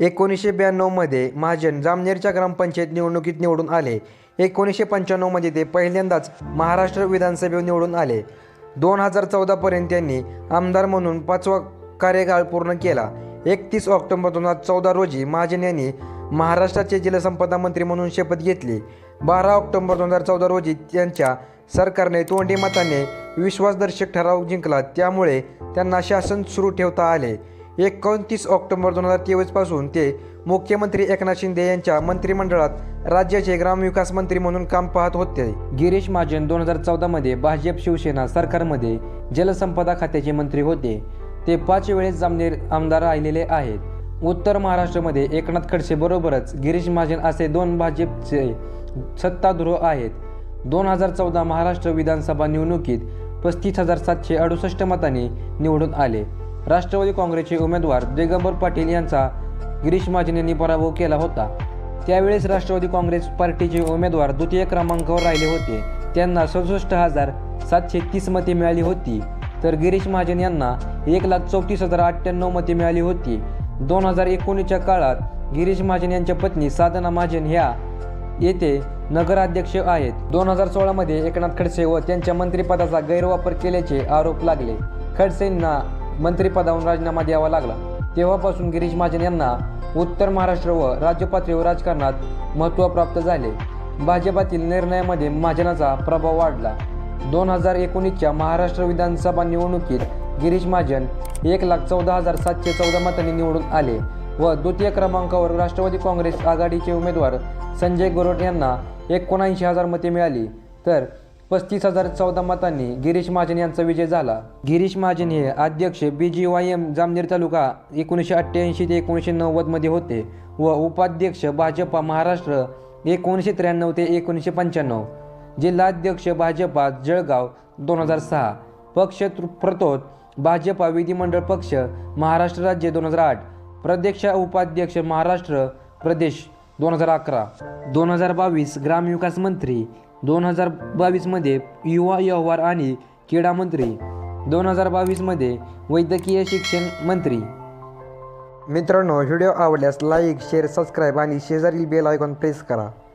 एकोणीसशे ब्याण्णवमध्ये महाजन जामनेरच्या ग्रामपंचायत निवडणुकीत निवडून आले. एकोणीसशे पंच्याण्णवमध्ये ते पहिल्यांदाच महाराष्ट्र विधानसभेवर निवडून आले. दोन हजार चौदापर्यंत त्यांनी आमदार म्हणून पाचवा कार्यकाळ पूर्ण केला. एकतीस ऑक्टोबर दोन हजार चौदा रोजी महाजन यांनी महाराष्ट्राचे जलसंपदा मंत्री म्हणून शपथ घेतली. बारा ऑक्टोबर दोन हजार चौदा रोजी त्यांच्या सरकारने तोंडी मताने विश्वासदर्शक ठराव जिंकला. त्यामुळे त्यांना शासन सुरू ठेवता आले. एकोणतीस ऑक्टोबर दोन हजार तेवीसपासून ते मुख्यमंत्री एकनाथ शिंदे यांच्या मंत्रिमंडळात राज्याचे ग्रामविकास मंत्री म्हणून काम पाहत होते. गिरीश महाजन दोन हजार चौदामध्ये भाजप शिवसेना सरकारमध्ये जलसंपदा खात्याचे मंत्री होते. ते पाच वेळेस जामनेर आमदार राहिलेले आहेत. उत्तर महाराष्ट्रामध्ये एकनाथ खडसे बरोबरच गिरीश महाजन असे दोन भाजपचे सत्ताधृह आहेत. दोन हजार चौदा महाराष्ट्र विधानसभा निवडणुकीत पस्तीस हजार सातशे अडुसष्ट मतांनी निवडून आले. राष्ट्रवादी काँग्रेसचे उमेदवार दिगंबर पाटील यांचा गिरीश महाजन यांनी पराभव केला होता. त्यावेळेस राष्ट्रवादी काँग्रेस पार्टीचे उमेदवार द्वितीय क्रमांकावर राहिले होते. त्यांना सदुसष्ट हजार सातशे तीस मते मिळाली होती. तर गिरीश महाजन यांना एक लाख चौतीस हजार अठ्ठ्याण्णव मते मिळाली होती. दोन हजार एकोणीसच्या काळात गिरीश महाजन यांच्या पत्नी साधना महाजन ह्या येथे नगराध्यक्ष आहेत. दोन हजार सोळामध्ये एकनाथ खडसे व त्यांच्या मंत्रिपदाचा गैरवापर केल्याचे आरोप लागले. खडसेंना मंत्रिपदावरून राजीनामा द्यावा लागला. तेव्हापासून गिरीश महाजन यांना उत्तर महाराष्ट्र व राज्य पातळीवर राजकारणात महत्त्व प्राप्त झाले. भाजपातील निर्णयामध्ये महाजनाचा प्रभाव वाढला. दोन हजार एकोणीसच्या महाराष्ट्र विधानसभा निवडणुकीत गिरीश महाजन एक लाख चौदा हजार सातशे चौदा मतांनी निवडून आले व द्वितीय क्रमांकावर राष्ट्रवादी काँग्रेस आघाडीचे उमेदवार संजय गोरट यांना एकोणऐंशी हजार मते मिळाली. तर पस्तीस हजार चौदा मतांनी गिरीश महाजन यांचा विजय झाला. गिरीश महाजन हे अध्यक्ष B G Y M Jamner taluka एकोणीसशे अठ्ठ्याऐंशी ते एकोणीसशे नव्वदमध्ये होते व उपाध्यक्ष भाजपा महाराष्ट्र एकोणीसशे त्र्याण्णव ते एकोणीसशे पंच्याण्णव. जिल्हाध्यक्ष भाजपा जळगाव दोन हजार सहा. पक्ष तृ- प्रतोद भाजपा विधिमंडळ पक्ष महाराष्ट्र राज्य दोन हजार आठ. प्रदेश उपाध्यक्ष महाराष्ट्र प्रदेश दोन हजार अकरा. दोन हजार बावीस ग्रामविकास मंत्री दोन हजार बावीसमध्ये युवा व्यवहार आणि क्रीडा मंत्री. दोन हजार बावीसमध्ये वैद्यकीय शिक्षण मंत्री. मित्रांनो व्हिडिओ आवडल्यास लाईक शेअर सबस्क्राईब आणि शेजारील बेल आयकॉन प्रेस करा.